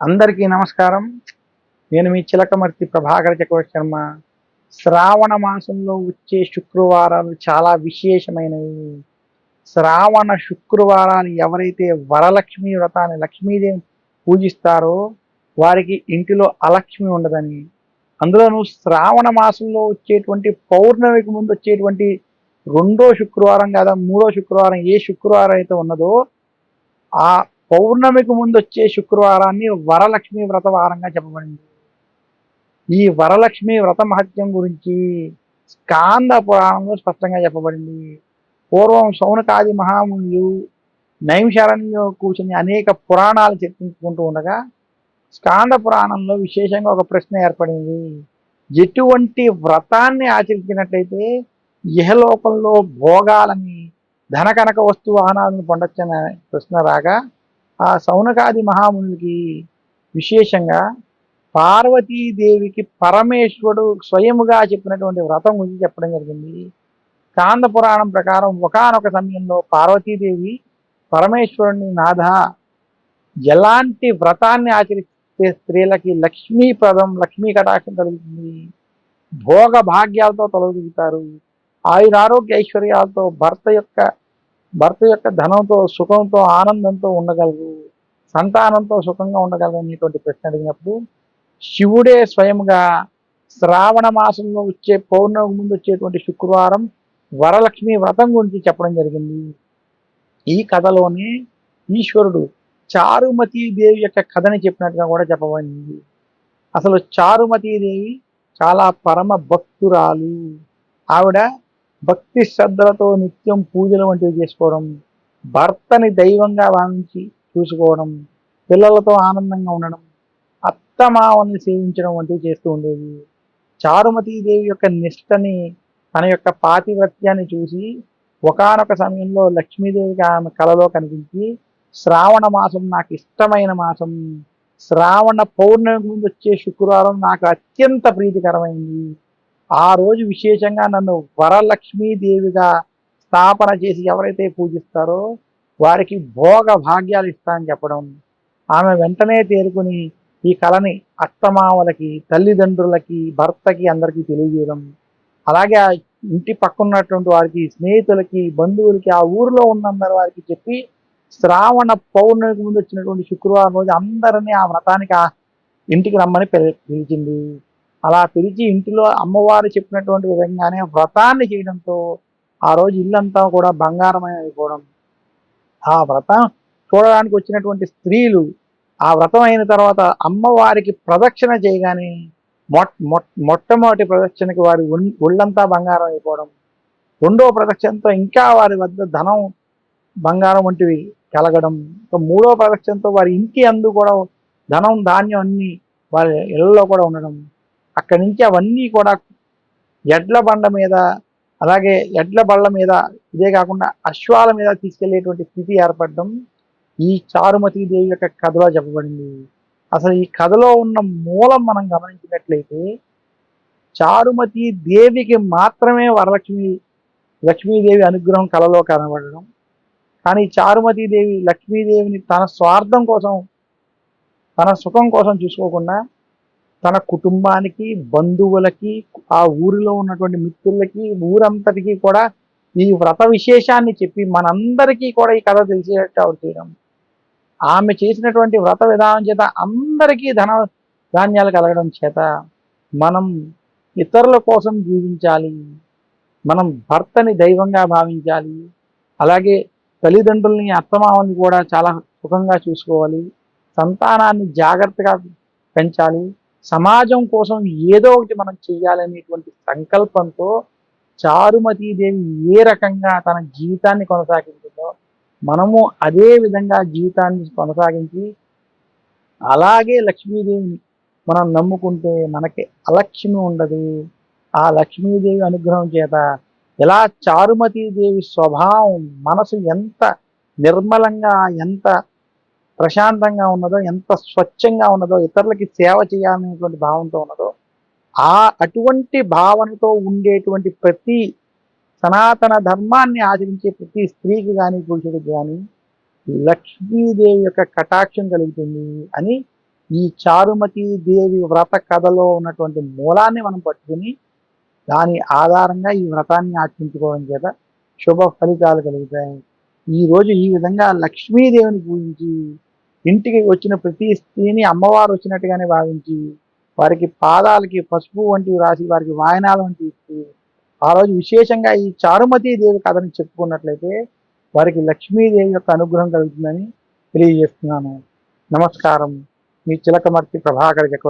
అందరికీ నమస్కారం. నేను మీ చిలకమర్తి ప్రభాకర చక్రవర్తి శర్మ. శ్రావణ మాసంలో వచ్చే శుక్రవారాలు చాలా విశేషమైనవి. శ్రావణ శుక్రవారాలు ఎవరైతే వరలక్ష్మి వ్రతాన్ని లక్ష్మీదేవి పూజిస్తారో వారికి ఇంటిలో అలక్ష్మి ఉండదని. అందులోనూ శ్రావణ మాసంలో వచ్చేటువంటి పౌర్ణమికి ముందు వచ్చేటువంటి రెండో శుక్రవారం కాదా మూడో శుక్రవారం ఏ శుక్రవారం అయితే ఉన్నదో ఆ పౌర్ణమికి ముందు వచ్చే శుక్రవారాన్ని వరలక్ష్మి వ్రత వారంగా చెప్పబడింది. ఈ వరలక్ష్మి వ్రత మహత్యం గురించి స్కాంద పురాణంలో స్పష్టంగా చెప్పబడింది. పూర్వం సౌనకాది మహామునులు నైమిషారణ్యంలో కూర్చుని అనేక పురాణాలు చర్చించుకుంటూ ఉండగా స్కాంద పురాణంలో విశేషంగా ఒక ప్రశ్న ఏర్పడింది. ఎటువంటి వ్రతాన్ని ఆచరించినట్లయితే ఇహలోకంలో భోగాలని ధన కనక వస్తు వాహనాలను పొందొచ్చనే ప్రశ్న రాగా ఆ సౌనకాది మహామునికి విశేషంగా పార్వతీదేవికి పరమేశ్వరుడు స్వయముగా చెప్పినటువంటి వ్రతం గురించి చెప్పడం జరిగింది. కాంద పురాణం ప్రకారం ఒకానొక సమయంలో పార్వతీదేవి పరమేశ్వరుని నాథ ఎలాంటి వ్రతాన్ని ఆచరిస్తే స్త్రీలకి లక్ష్మీప్రదం లక్ష్మీ కటాక్షం కలుగుతుంది. భోగ భాగ్యాలతో తొలగితారు ఆయురారోగ్య ఐశ్వర్యాలతో భర్త యొక్క భర్త యొక్క ధనంతో సుఖంతో ఆనందంతో ఉండగలరు. సంతానంతో సుఖంగా ఉండగలరు అనేటువంటి ప్రశ్న అడిగినప్పుడు శివుడే స్వయంగా శ్రావణ మాసంలో వచ్చే పౌర్ణమి ముందు వచ్చేటువంటి శుక్రవారం వరలక్ష్మి వ్రతం గురించి చెప్పడం జరిగింది. ఈ కథలోనే ఈశ్వరుడు చారుమతీ దేవి యొక్క కథని చెప్పినట్టుగా కూడా చెప్పబడింది. అసలు చారుమతీ దేవి చాలా పరమ భక్తురాలు. ఆవిడ భక్తి శ్రద్ధలతో నిత్యం పూజలు వంటివి చేసుకోవడం భర్తని దైవంగా భావించి చూసుకోవడం పిల్లలతో ఆనందంగా ఉండడం అత్తమావల్ని సేవించడం వంటివి చేస్తూ ఉండేది చారుమతీదేవి యొక్క నిష్టని తన యొక్క పాతివ్రత్యాన్ని చూసి ఒకానొక సమయంలో లక్ష్మీదేవికి ఆమె కలలో కనిపించి శ్రావణ మాసం నాకు ఇష్టమైన మాసం శ్రావణ పౌర్ణమికి ముందు వచ్చే శుక్రవారం నాకు అత్యంత ప్రీతికరమైంది. ఆ రోజు విశేషంగా నన్ను వరలక్ష్మీదేవిగా స్థాపన చేసి ఎవరైతే పూజిస్తారో వారికి భోగ భాగ్యాలు ఇస్తా అని చెప్పడం. ఆమె వెంటనే తేరుకుని ఈ కళని అత్తమామలకి తల్లిదండ్రులకి భర్తకి అందరికీ తెలియజేయడం. అలాగే ఆ ఇంటి పక్కనున్నటువంటి వారికి స్నేహితులకి బంధువులకి ఆ ఊరిలో ఉన్నందరి వారికి చెప్పి శ్రావణ పౌర్ణమికి ముందు వచ్చినటువంటి శుక్రవారం రోజు అందరినీ ఆ వ్రతానికి ఆ ఇంటికి రమ్మని పిలిచింది. అలా పిలిచి ఇంటిలో అమ్మవారు చెప్పినటువంటి విధంగానే వ్రతాన్ని చేయడంతో ఆ రోజు ఇల్లంతా కూడా బంగారమయం అయిపోవడం. ఆ వ్రతం చూడడానికి వచ్చినటువంటి స్త్రీలు ఆ వ్రతం అయిన తర్వాత అమ్మవారికి ప్రదక్షిణ చేయగానే మొట్ మొట్టమొదటి ప్రదక్షిణకి వారి ఒళ్ళంతా బంగారం అయిపోవడం. రెండో ప్రదక్షిణతో ఇంకా వారి వద్ద ధనం బంగారం వంటివి కలగడం. మూడో ప్రదక్షిణతో వారి ఇంటి అందు కూడా ధనం ధాన్యం అన్ని వారి ఇళ్ళలో కూడా ఉండడం. అక్కడి నుంచి అవన్నీ కూడా ఎడ్ల బండ మీద అలాగే ఎడ్ల బళ్ళ మీద ఇదే కాకుండా అశ్వాల మీద తీసుకెళ్ళేటువంటి స్థితి ఏర్పడడం ఈ చారుమతి దేవి యొక్క కథలో చెప్పబడింది. అసలు ఈ కథలో ఉన్న మూలం మనం గమనించినట్లయితే చారుమతి దేవికి మాత్రమే వరలక్ష్మి లక్ష్మీదేవి అనుగ్రహం కలలో కనబడడం. కానీ చారుమతి దేవి లక్ష్మీదేవిని తన స్వార్థం కోసం తన సుఖం కోసం చూసుకోకుండా తన కుటుంబానికి బంధువులకి ఆ ఊరిలో ఉన్నటువంటి మిత్రులకి ఊరంతటికి కూడా ఈ వ్రత విశేషాన్ని చెప్పి మనందరికీ కూడా ఈ కథ తెలిసేటట్టు ఆవిడ చేయడం. ఆమె చేసినటువంటి వ్రత విధానం చేత అందరికీ ధన ధాన్యాలు కలగడం చేత మనం ఇతరుల కోసం జీవించాలి. మనం భర్తని దైవంగా భావించాలి. అలాగే తల్లిదండ్రుల్ని అత్తమామని కూడా చాలా సుఖంగా చూసుకోవాలి. సంతానాన్ని జాగ్రత్తగా పెంచాలి. సమాజం కోసం ఏదో ఒకటి మనం చేయాలనేటువంటి సంకల్పంతో చారుమతీదేవి ఏ రకంగా తన జీవితాన్ని కొనసాగించిందో మనము అదే విధంగా జీవితాన్ని కొనసాగించి అలాగే లక్ష్మీదేవిని మనం నమ్ముకుంటే మనకి అలక్ష్మి ఉండదు. ఆ లక్ష్మీదేవి అనుగ్రహం చేత ఇలా చారుమతీదేవి స్వభావం మనసు ఎంత నిర్మలంగా ఎంత ప్రశాంతంగా ఉన్నదో ఎంత స్వచ్ఛంగా ఉన్నదో ఇతరులకి సేవ చేయాలనేటువంటి భావంతో ఉన్నదో ఆ అటువంటి భావనతో ఉండేటువంటి ప్రతి సనాతన ధర్మాన్ని ఆచరించే ప్రతి స్త్రీకి కానీ పురుషుడికి కానీ లక్ష్మీదేవి యొక్క కటాక్షం కలుగుతుంది అని ఈ చారుమతి దేవి వ్రత కథలో ఉన్నటువంటి మూలాన్ని మనం పట్టుకుని దాని ఆధారంగా ఈ వ్రతాన్ని ఆచరించుకోవడం చేత శుభ ఫలితాలు కలుగుతాయి. ఈ రోజు ఈ విధంగా లక్ష్మీదేవిని పూజించి ఇంటికి వచ్చిన ప్రతి స్త్రీని అమ్మవారు వచ్చినట్టుగానే భావించి వారికి పాదాలకి పసుపు వంటివి రాసి వారికి వాయనాలు వంటివి ఇస్తూ ఆ రోజు విశేషంగా ఈ చారుమతి దేవి కథని చెప్పుకున్నట్లయితే వారికి లక్ష్మీదేవి యొక్క అనుగ్రహం కలుగుతుందని తెలియజేస్తున్నాను. నమస్కారం. మీ చిలకమర్తి ప్రభాకర్ చక్రవర్తి